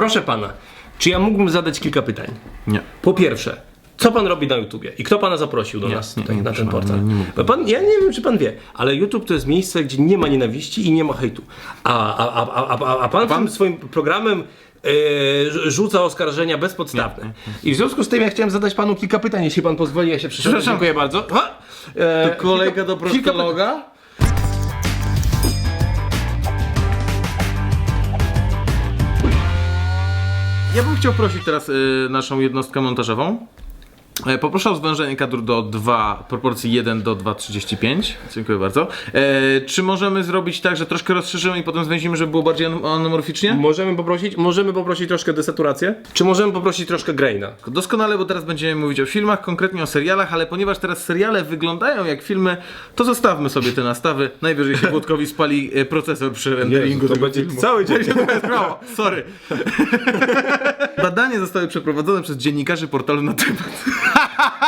proszę pana, czy ja mógłbym zadać kilka pytań? Nie. Po pierwsze, co pan robi na YouTubie i kto pana zaprosił do Nie, nas nie, tutaj nie, na ten portal? nie. Bo pan, ja nie wiem, czy pan wie, ale YouTube to jest miejsce, gdzie nie ma nienawiści i nie ma hejtu. A, a, a, a, a, a pan, swoim programem rz- rzuca oskarżenia bezpodstawne. I w związku z tym ja chciałem zadać panu kilka pytań, jeśli pan pozwoli, ja się przyszedłem. Dziękuję bardzo. Ha! E, Kolega do prostologa? Ja bym chciał prosić teraz y, naszą jednostkę montażową. E, Poproszę o zwężenie kadru do 2, proporcji 1 do 2,35. Dziękuję bardzo. E, czy możemy zrobić tak, że troszkę rozszerzymy i potem zwęzimy, żeby było bardziej an- anamorficznie? Możemy poprosić, możemy poprosić troszkę desaturację? Czy możemy poprosić troszkę graina? Doskonale, bo teraz będziemy mówić o filmach, konkretnie o serialach, ale ponieważ teraz seriale wyglądają jak filmy, to zostawmy sobie te nastawy. Najwyżej się Włodkowi spali e, procesor przy renderingu to tego będzie filmu. cały dzień. Brawo, sorry. Badania zostały przeprowadzone przez dziennikarzy portalu na temat.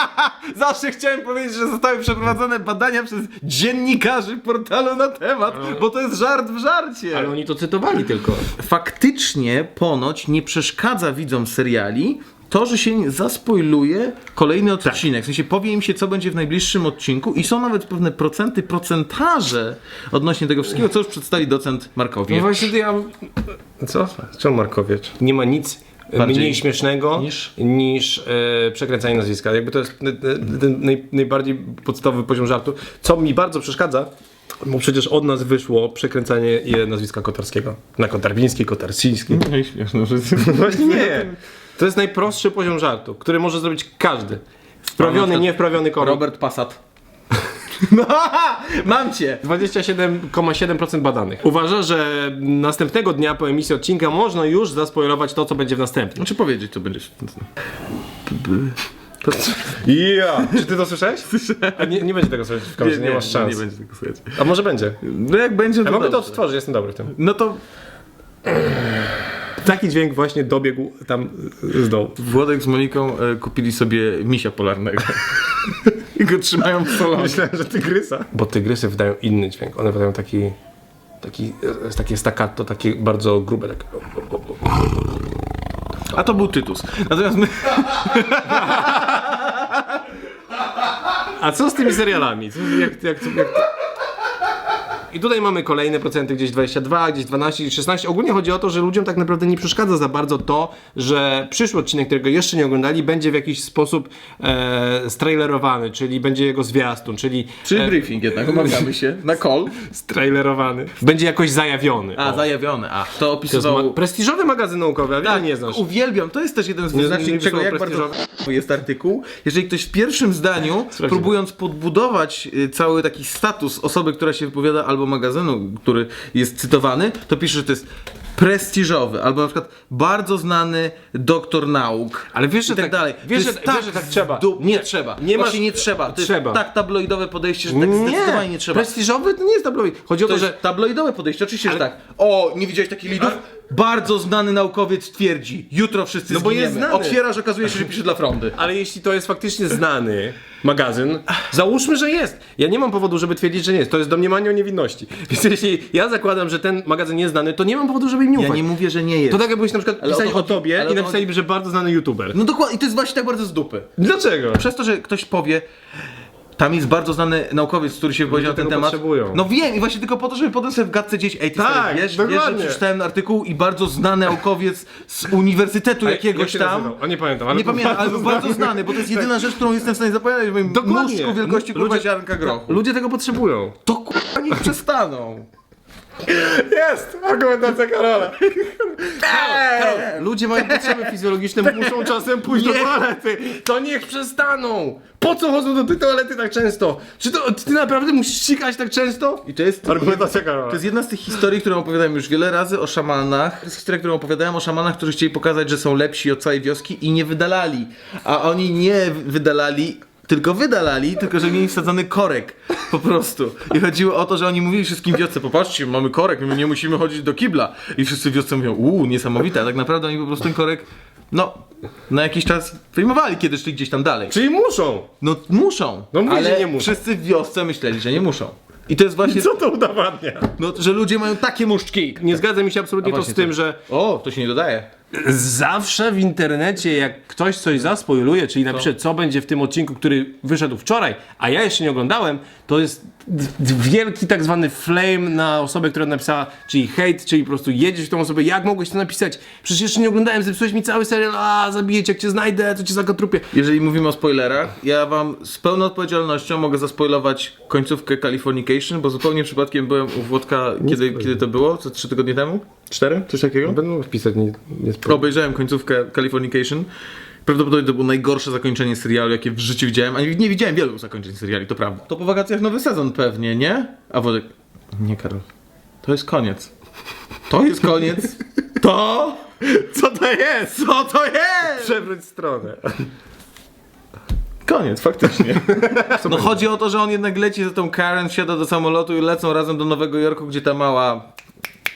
Zawsze chciałem powiedzieć, że zostały przeprowadzone badania przez dziennikarzy portalu na temat, bo to jest żart w żarcie. Ale oni to cytowali tylko. Faktycznie ponoć nie przeszkadza widzom seriali to, że się zaspoiluje kolejny odcinek. W sensie powie im się, co będzie w najbliższym odcinku i są nawet pewne procenty, procentaże odnośnie tego wszystkiego, co już przedstawi docent No Markowie. właśnie to ja... Co? Co Markowiecz? Nie ma nic Bardziej mniej śmiesznego niż? niż, e, przekręcanie nazwiska. Jakby to jest ten naj, najbardziej podstawowy poziom żartu. Co mi bardzo przeszkadza, bo przecież od nas wyszło przekręcanie nazwiska Kotarskiego. Na Kotarbiński, Kotarsiński. No i śmieszne. Właśnie nie. To jest najprostszy poziom żartu, który może zrobić każdy. Wprawiony, niewprawiony komik. Robert Passat. No, mam cię! 27,7% badanych uważa, że następnego dnia po emisji odcinka można już zaspoilować to, co będzie w następnym. Znaczy powiedzieć, to będziesz... Ja! Czy ty to słyszałeś? A nie, nie będzie tego słyszeć w kamerze, nie, masz szans. Nie będzie tego słuchać. A może będzie? No jak będzie, to Ja mogę to dobrze. odtworzyć, jestem dobry w tym. No to Taki dźwięk właśnie dobiegł tam z dołu. Włodek z Moniką e, kupili sobie misia polarnego. I go trzymają w salonie. Myślałem, że tygrysa. Bo tygrysy wydają inny dźwięk. One wydają taki... Taki, takie staccato, takie bardzo grube. Tak. A to był Tytus. Natomiast my... A co z tymi serialami? Co, jak, jak, jak, I tutaj mamy kolejne procenty, gdzieś 22, gdzieś 12, gdzieś 16. Ogólnie chodzi o to, że ludziom tak naprawdę nie przeszkadza za bardzo to, że przyszły odcinek, którego jeszcze nie oglądali, będzie w jakiś sposób e, strailerowany, czyli będzie jego zwiastun, czyli Czyli e, briefing jednak, umawiamy się. Na call. strailerowany. Będzie jakoś zajawiony. A, O. zajawione. A, to To jest opisywał... ma- prestiżowy magazyn naukowy, a Tak, nie znasz. uwielbiam. To jest też jeden z wyznaczników wysłał jak bardzo jest artykuł. Jeżeli ktoś w pierwszym zdaniu, próbując podbudować y, cały taki status osoby, która się wypowiada, albo magazynu, który jest cytowany, to pisze, że to jest prestiżowy, albo na przykład bardzo znany doktor nauk. Ale wiesz, że tak, tak- dalej. wiesz, To że- wiesz, że tak trzeba. Du- nie Nie- trzeba. nie Nie masz- Właśnie nie trzeba. To jest Trzeba. tak tabloidowe podejście, że tak zdecydowanie nie trzeba. Prestiżowy to nie jest tabloid. Chodzi o To to, jest że tabloidowe podejście, oczywiście, Ale- że tak. O, nie widziałeś takich lidów? Bardzo znany naukowiec twierdzi, jutro wszyscy No bo zginiemy. jest znany. Otwierasz, okazuje się, że pisze dla frondy. Ale jeśli to jest faktycznie znany magazyn, załóżmy, że jest. Ja nie mam powodu, żeby twierdzić, że nie jest. To jest domniemanie o niewinności. Więc jeśli ja zakładam, że ten magazyn jest znany, to nie mam powodu, żeby im nie Ja ufać. nie mówię, że nie jest. To tak jakbyś na przykład o pisali o, chodzi- tobie ale o i to napisaliby, że bardzo znany youtuber. No dokładnie, i to jest właśnie tak bardzo z dupy. Dlaczego? Przez to, że ktoś powie, tam jest bardzo znany naukowiec, który się wypowiedział na ten tego temat. potrzebują. No wiem, i właśnie tylko po to, żeby potem sobie w gadce gdzieś, ej, ty Tak, stary, wiesz, wiesz, że dokładnie. przeczytałem artykuł i bardzo znany naukowiec z uniwersytetu jakiegoś jak się tam. nazywał? O, nie pamiętam, ale nie pamiętam, ale był bardzo znany, bo to jest jedyna rzecz, którą jestem w stanie zapamiętać w moim Dokładnie. nóżku wielkości kurwa Ludzie- ziarnka grochu. Ludzie tego potrzebują. To kurwa niech przestaną. Jest! Argumentacja Karola. Karol, ludzie mają potrzeby fizjologiczne, muszą czasem pójść do toalety. To niech przestaną! Po co chodzą do tej toalety tak często? Czy to ty naprawdę musisz ścigać tak często? I to jest... Argumentacja Karola. To jest jedna z tych historii, którą opowiadałem już wiele razy o szamanach. To jest historia, którą opowiadałem o szamanach, którzy chcieli pokazać, że są lepsi od całej wioski i nie wydalali. A oni nie wydalali, tylko wydalali, tylko że mieli wsadzony korek. Po prostu. I chodziło o to, że oni mówili wszystkim wiosce, popatrzcie, mamy korek, my nie musimy chodzić do kibla. I wszyscy wiosce mówią, uuu, niesamowite, a tak naprawdę oni po prostu ten korek, no, na jakiś czas wyjmowali, kiedy szli gdzieś tam dalej. Czyli muszą! No muszą, No mówię, ale że nie muszą. wszyscy w wiosce myśleli, że nie muszą. I to jest właśnie Co to udowadnia? no, że ludzie mają takie muszczki. Nie zgadza mi się absolutnie A to z właśnie tym, co? że O, to się nie dodaje. Zawsze w internecie, jak ktoś coś zaspoiluje, czyli napisze, co będzie w tym odcinku, który wyszedł wczoraj, a ja jeszcze nie oglądałem, to jest wielki tak zwany flame na osobę, która napisała, czyli hate, czyli po prostu jedziesz w tą osobę, jak mogłeś to napisać? Przecież jeszcze nie oglądałem, zepsułeś mi cały serial, a zabiję cię, jak cię znajdę, to cię zakotrupię. Jeżeli mówimy o spoilerach, ja wam z pełną odpowiedzialnością mogę zaspoilować końcówkę Californication, bo zupełnie przypadkiem byłem u Włodka, kiedy, kiedy to było? Co, trzy tygodnie temu? Cztery? Coś takiego? Będę wpisać, nie, nie Obejrzałem końcówkę Californication. Prawdopodobnie to było najgorsze zakończenie serialu, jakie w życiu widziałem, a nie, nie widziałem wielu zakończeń seriali, to prawda. To po wakacjach nowy sezon pewnie, nie? A Wodek... Nie, Karol. To jest koniec. To jest koniec. To... Co to jest? Co to jest? Przewróć stronę. Koniec, faktycznie. No chodzi o to, że on jednak leci za tą Karen, wsiada do samolotu i lecą razem do Nowego Jorku, gdzie ta mała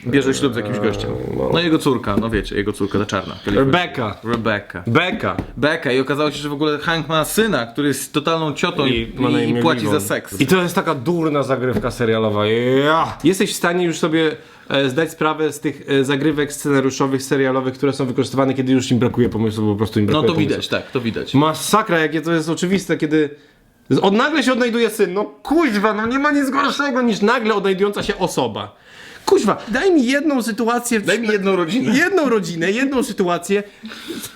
bierze ślub z jakimś gościem. No jego córka, no wiecie, jego córka, ta czarna. Rebecca. Rebecca. Beka. Becka i okazało się, że w ogóle Hank ma syna, który jest totalną ciotą i, i, i płaci za seks. I to jest taka durna zagrywka serialowa. Ja. Jesteś w stanie już sobie e, zdać sprawę z tych e, zagrywek scenariuszowych, serialowych, które są wykorzystywane, kiedy już im brakuje pomysłu, bo po prostu im No brakuje to pomysłu. widać, tak, to widać. Masakra, jakie to jest oczywiste, kiedy z- od nagle się odnajduje syn. No kuźwa, no nie ma nic gorszego niż nagle odnajdująca się osoba. Kuźwa, daj mi jedną sytuację. Daj mi jedną rodzinę. Jedną rodzinę, jedną sytuację.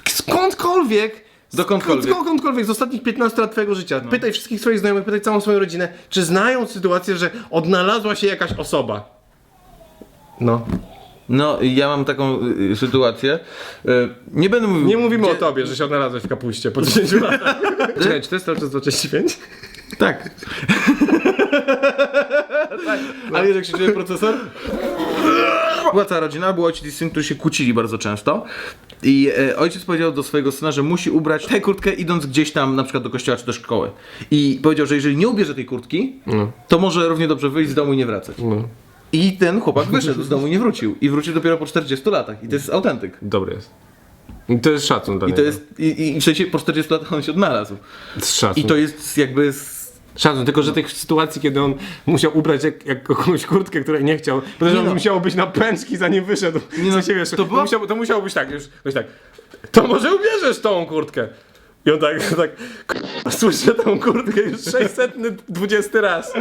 Skądkolwiek. Dokądkolwiek. Skądkolwiek z ostatnich 15 lat twojego życia. Pytaj wszystkich swoich znajomych, pytaj całą swoją rodzinę, czy znają sytuację, że odnalazła się jakaś osoba. No. No ja mam taką y, sytuację. Y, nie będę mówił... Nie mówimy o tobie, że się odnalazłeś w kapuście po 10 latach. Czekaj, czy to jest cały czas 235? Tak. Ale wiesz jak się dzieje procesor? Była cała rodzina, był ojciec i syn, którzy się kłócili bardzo często. I e, ojciec powiedział do swojego syna, że musi ubrać tę kurtkę idąc gdzieś tam, na przykład do kościoła czy do szkoły. I powiedział, że jeżeli nie ubierze tej kurtki, to może równie dobrze wyjść z domu i nie wracać. No. I ten chłopak wyszedł z domu i nie wrócił. I wrócił dopiero po 40 latach. I to jest autentyk. Dobry jest. I to jest szacun dla I to jest, i, i w sensie po 40 latach on się odnalazł. szacun. I to jest jakby... Z... Szacun, tylko że tych sytuacji, kiedy on musiał ubrać jak, jak jakąś kurtkę, której nie chciał, Nie że no. musiało być na pęczki zanim wyszedł. Nie no, no, się, wiesz, to musiało, to być tak, już, już tak, to może ubierzesz tą kurtkę. I on tak, tak, k***a, słyszę tą kurtkę już 620 raz.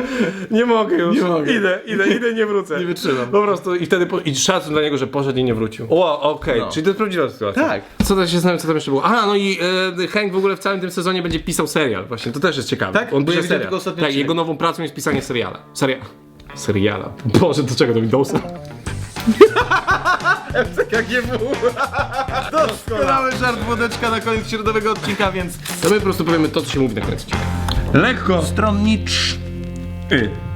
Nie mogę już. Nie mogę. Idę, idę, idę, nie wrócę. Nie wytrzymam. Po prostu i wtedy, po, i szacun dla niego, że poszedł i nie wrócił. O, okej, No. czyli to jest prawdziwa sytuacja. Tak. Co też się zastanawiam, co tam jeszcze było? A, no i e, Hank w ogóle w całym tym sezonie będzie pisał serial. Właśnie, to też jest ciekawe. Tak? On Bo ja pisze widziałem serial. tylko ostatni Tak, odcinek. jego nową pracą jest pisanie seriala. Seria... Seriala. Boże, do czego do Windowsa? KGW. Doskonały żart wódeczka na koniec środowego odcinka, więc To my po prostu powiemy to, co się mówi na koniec odcinka. Lekko. stronnicz. Y.